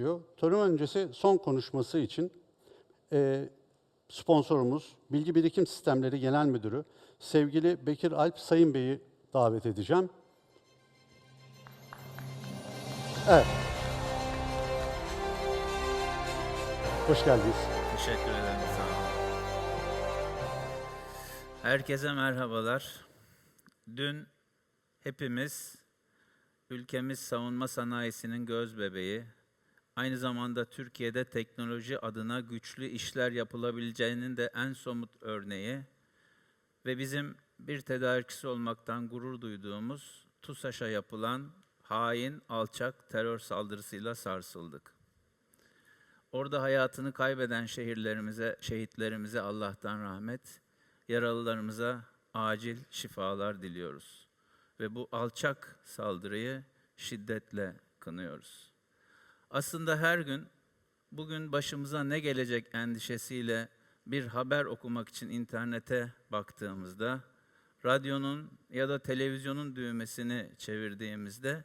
diyor. Tören öncesi son konuşması için e, sponsorumuz Bilgi Birikim Sistemleri Genel Müdürü sevgili Bekir Alp Sayın Bey'i davet edeceğim. Evet. Hoş geldiniz. Teşekkür ederim. Sağ olun. Herkese merhabalar. Dün hepimiz ülkemiz savunma sanayisinin göz bebeği, aynı zamanda Türkiye'de teknoloji adına güçlü işler yapılabileceğinin de en somut örneği ve bizim bir tedarikçisi olmaktan gurur duyduğumuz TUSAŞ'a yapılan hain, alçak terör saldırısıyla sarsıldık. Orada hayatını kaybeden şehirlerimize, şehitlerimize Allah'tan rahmet, yaralılarımıza acil şifalar diliyoruz. Ve bu alçak saldırıyı şiddetle kınıyoruz. Aslında her gün bugün başımıza ne gelecek endişesiyle bir haber okumak için internete baktığımızda, radyonun ya da televizyonun düğmesini çevirdiğimizde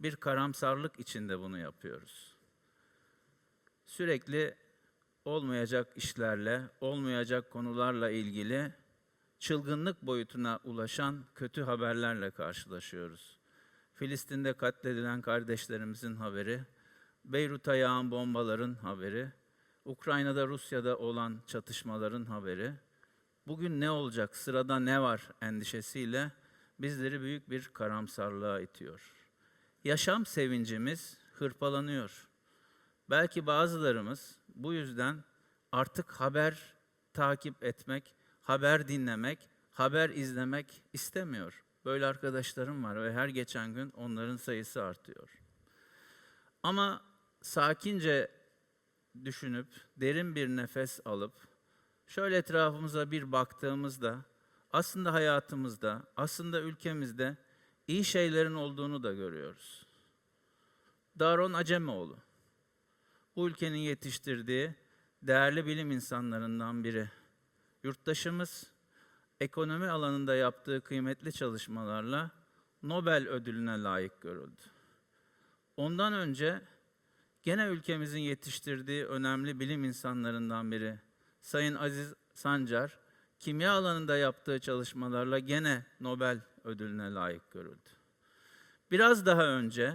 bir karamsarlık içinde bunu yapıyoruz sürekli olmayacak işlerle, olmayacak konularla ilgili çılgınlık boyutuna ulaşan kötü haberlerle karşılaşıyoruz. Filistin'de katledilen kardeşlerimizin haberi, Beyrut'a yağan bombaların haberi, Ukrayna'da Rusya'da olan çatışmaların haberi, bugün ne olacak, sırada ne var endişesiyle bizleri büyük bir karamsarlığa itiyor. Yaşam sevincimiz hırpalanıyor. Belki bazılarımız bu yüzden artık haber takip etmek, haber dinlemek, haber izlemek istemiyor. Böyle arkadaşlarım var ve her geçen gün onların sayısı artıyor. Ama sakince düşünüp derin bir nefes alıp şöyle etrafımıza bir baktığımızda aslında hayatımızda, aslında ülkemizde iyi şeylerin olduğunu da görüyoruz. Daron Acemoğlu bu ülkenin yetiştirdiği değerli bilim insanlarından biri. Yurttaşımız ekonomi alanında yaptığı kıymetli çalışmalarla Nobel ödülüne layık görüldü. Ondan önce gene ülkemizin yetiştirdiği önemli bilim insanlarından biri Sayın Aziz Sancar, kimya alanında yaptığı çalışmalarla gene Nobel ödülüne layık görüldü. Biraz daha önce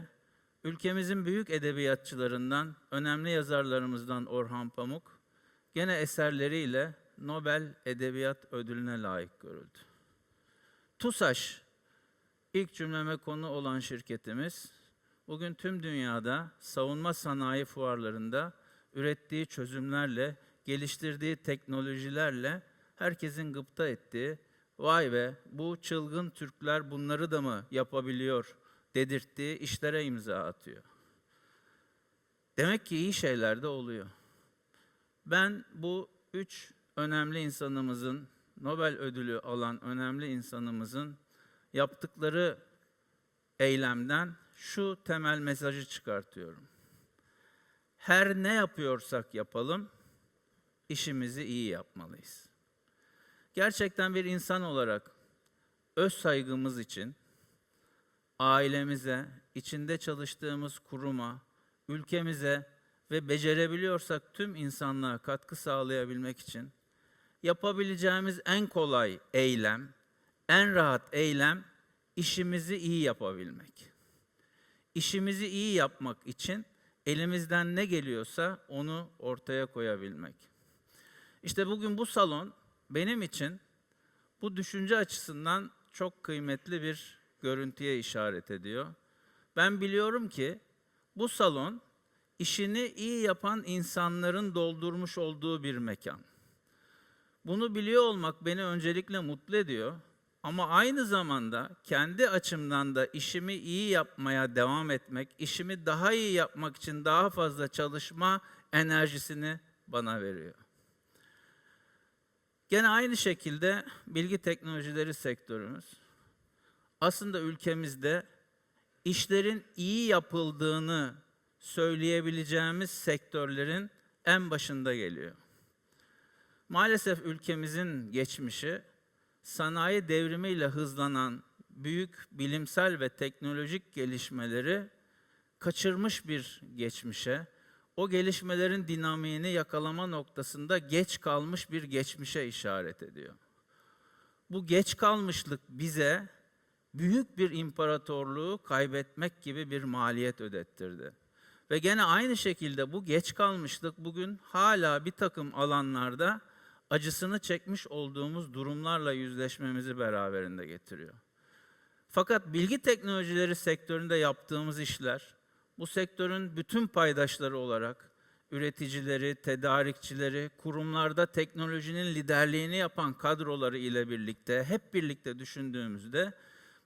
ülkemizin büyük edebiyatçılarından, önemli yazarlarımızdan Orhan Pamuk, gene eserleriyle Nobel Edebiyat Ödülüne layık görüldü. TUSAŞ, ilk cümleme konu olan şirketimiz, bugün tüm dünyada savunma sanayi fuarlarında ürettiği çözümlerle, geliştirdiği teknolojilerle herkesin gıpta ettiği, vay be bu çılgın Türkler bunları da mı yapabiliyor dedirttiği işlere imza atıyor. Demek ki iyi şeyler de oluyor. Ben bu üç önemli insanımızın, Nobel ödülü alan önemli insanımızın yaptıkları eylemden şu temel mesajı çıkartıyorum. Her ne yapıyorsak yapalım, işimizi iyi yapmalıyız. Gerçekten bir insan olarak öz saygımız için ailemize, içinde çalıştığımız kuruma, ülkemize ve becerebiliyorsak tüm insanlığa katkı sağlayabilmek için yapabileceğimiz en kolay eylem, en rahat eylem işimizi iyi yapabilmek. İşimizi iyi yapmak için elimizden ne geliyorsa onu ortaya koyabilmek. İşte bugün bu salon benim için bu düşünce açısından çok kıymetli bir görüntüye işaret ediyor. Ben biliyorum ki bu salon işini iyi yapan insanların doldurmuş olduğu bir mekan. Bunu biliyor olmak beni öncelikle mutlu ediyor. Ama aynı zamanda kendi açımdan da işimi iyi yapmaya devam etmek, işimi daha iyi yapmak için daha fazla çalışma enerjisini bana veriyor. Gene aynı şekilde bilgi teknolojileri sektörümüz aslında ülkemizde işlerin iyi yapıldığını söyleyebileceğimiz sektörlerin en başında geliyor. Maalesef ülkemizin geçmişi sanayi devrimiyle hızlanan büyük bilimsel ve teknolojik gelişmeleri kaçırmış bir geçmişe, o gelişmelerin dinamiğini yakalama noktasında geç kalmış bir geçmişe işaret ediyor. Bu geç kalmışlık bize büyük bir imparatorluğu kaybetmek gibi bir maliyet ödettirdi. Ve gene aynı şekilde bu geç kalmışlık bugün hala bir takım alanlarda acısını çekmiş olduğumuz durumlarla yüzleşmemizi beraberinde getiriyor. Fakat bilgi teknolojileri sektöründe yaptığımız işler, bu sektörün bütün paydaşları olarak üreticileri, tedarikçileri, kurumlarda teknolojinin liderliğini yapan kadroları ile birlikte hep birlikte düşündüğümüzde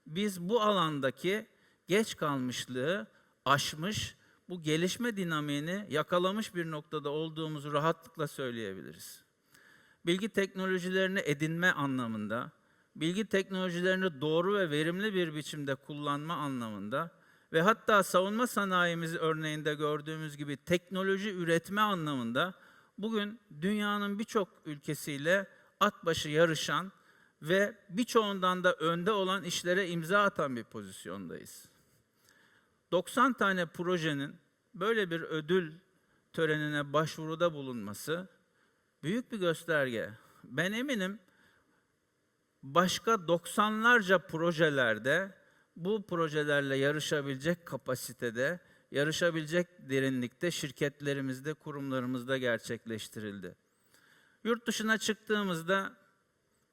biz bu alandaki geç kalmışlığı aşmış, bu gelişme dinamiğini yakalamış bir noktada olduğumuzu rahatlıkla söyleyebiliriz. Bilgi teknolojilerini edinme anlamında, bilgi teknolojilerini doğru ve verimli bir biçimde kullanma anlamında ve hatta savunma sanayimizi örneğinde gördüğümüz gibi teknoloji üretme anlamında bugün dünyanın birçok ülkesiyle at başı yarışan ve birçoğundan da önde olan işlere imza atan bir pozisyondayız. 90 tane projenin böyle bir ödül törenine başvuruda bulunması büyük bir gösterge. Ben eminim başka 90'larca projelerde bu projelerle yarışabilecek kapasitede, yarışabilecek derinlikte şirketlerimizde, kurumlarımızda gerçekleştirildi. Yurt dışına çıktığımızda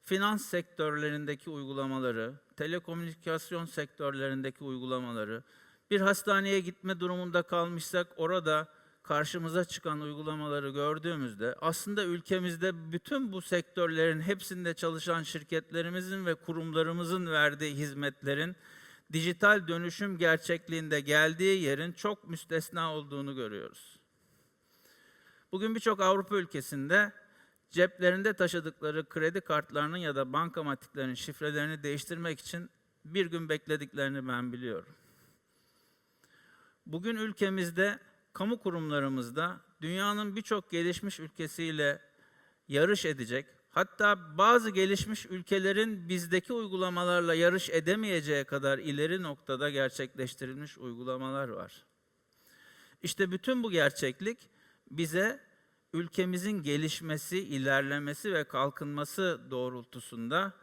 finans sektörlerindeki uygulamaları, telekomünikasyon sektörlerindeki uygulamaları, bir hastaneye gitme durumunda kalmışsak orada karşımıza çıkan uygulamaları gördüğümüzde aslında ülkemizde bütün bu sektörlerin hepsinde çalışan şirketlerimizin ve kurumlarımızın verdiği hizmetlerin dijital dönüşüm gerçekliğinde geldiği yerin çok müstesna olduğunu görüyoruz. Bugün birçok Avrupa ülkesinde ceplerinde taşıdıkları kredi kartlarının ya da bankamatiklerin şifrelerini değiştirmek için bir gün beklediklerini ben biliyorum. Bugün ülkemizde, kamu kurumlarımızda dünyanın birçok gelişmiş ülkesiyle yarış edecek, hatta bazı gelişmiş ülkelerin bizdeki uygulamalarla yarış edemeyeceği kadar ileri noktada gerçekleştirilmiş uygulamalar var. İşte bütün bu gerçeklik bize ülkemizin gelişmesi, ilerlemesi ve kalkınması doğrultusunda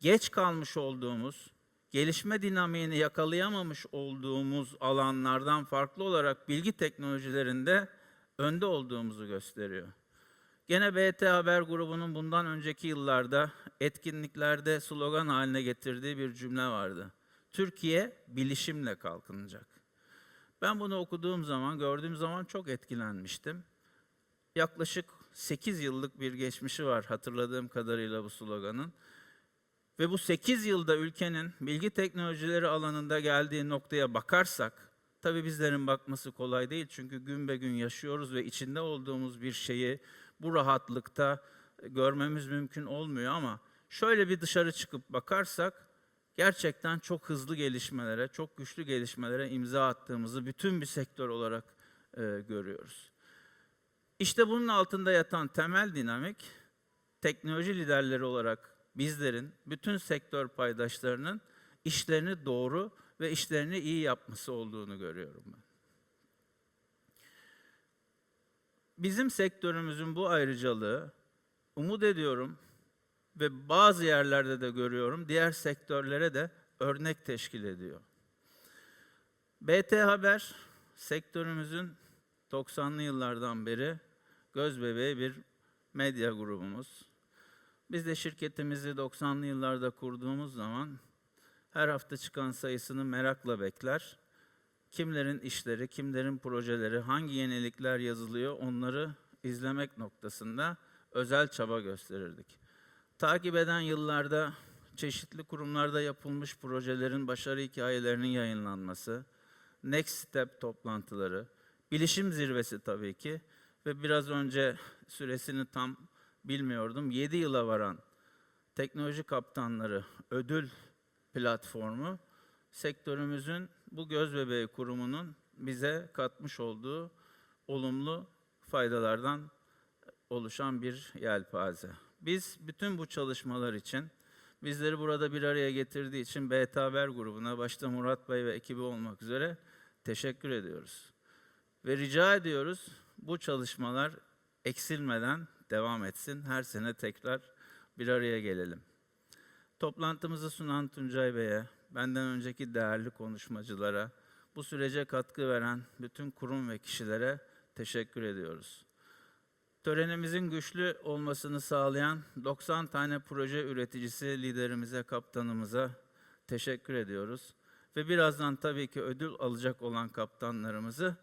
geç kalmış olduğumuz, gelişme dinamiğini yakalayamamış olduğumuz alanlardan farklı olarak bilgi teknolojilerinde önde olduğumuzu gösteriyor. Gene BT Haber grubunun bundan önceki yıllarda etkinliklerde slogan haline getirdiği bir cümle vardı. Türkiye bilişimle kalkınacak. Ben bunu okuduğum zaman, gördüğüm zaman çok etkilenmiştim. Yaklaşık 8 yıllık bir geçmişi var hatırladığım kadarıyla bu sloganın. Ve bu 8 yılda ülkenin bilgi teknolojileri alanında geldiği noktaya bakarsak, tabii bizlerin bakması kolay değil çünkü gün be gün yaşıyoruz ve içinde olduğumuz bir şeyi bu rahatlıkta görmemiz mümkün olmuyor ama şöyle bir dışarı çıkıp bakarsak gerçekten çok hızlı gelişmelere, çok güçlü gelişmelere imza attığımızı bütün bir sektör olarak e, görüyoruz. İşte bunun altında yatan temel dinamik teknoloji liderleri olarak bizlerin, bütün sektör paydaşlarının işlerini doğru ve işlerini iyi yapması olduğunu görüyorum ben. Bizim sektörümüzün bu ayrıcalığı umut ediyorum ve bazı yerlerde de görüyorum diğer sektörlere de örnek teşkil ediyor. BT Haber sektörümüzün 90'lı yıllardan beri göz bebeği bir medya grubumuz. Biz de şirketimizi 90'lı yıllarda kurduğumuz zaman her hafta çıkan sayısını merakla bekler. Kimlerin işleri, kimlerin projeleri, hangi yenilikler yazılıyor onları izlemek noktasında özel çaba gösterirdik. Takip eden yıllarda çeşitli kurumlarda yapılmış projelerin başarı hikayelerinin yayınlanması, Next Step toplantıları, bilişim zirvesi tabii ki ve biraz önce süresini tam bilmiyordum. 7 yıla varan teknoloji kaptanları ödül platformu sektörümüzün bu göz bebeği kurumunun bize katmış olduğu olumlu faydalardan oluşan bir yelpaze. Biz bütün bu çalışmalar için bizleri burada bir araya getirdiği için BT Haber grubuna başta Murat Bey ve ekibi olmak üzere teşekkür ediyoruz. Ve rica ediyoruz bu çalışmalar eksilmeden devam etsin. Her sene tekrar bir araya gelelim. Toplantımızı sunan Tuncay Bey'e, benden önceki değerli konuşmacılara, bu sürece katkı veren bütün kurum ve kişilere teşekkür ediyoruz. Törenimizin güçlü olmasını sağlayan 90 tane proje üreticisi liderimize, kaptanımıza teşekkür ediyoruz. Ve birazdan tabii ki ödül alacak olan kaptanlarımızı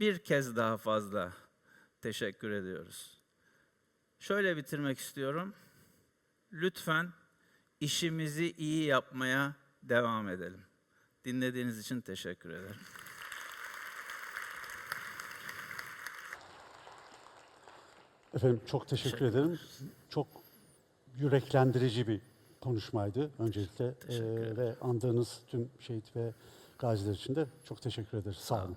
bir kez daha fazla teşekkür ediyoruz. Şöyle bitirmek istiyorum. Lütfen işimizi iyi yapmaya devam edelim. Dinlediğiniz için teşekkür ederim. Efendim çok teşekkür ederim. Çok yüreklendirici bir konuşmaydı öncelikle. Teşekkür Ee, ve andığınız tüm şehit ve gaziler için de çok teşekkür ederiz. Sağ olun.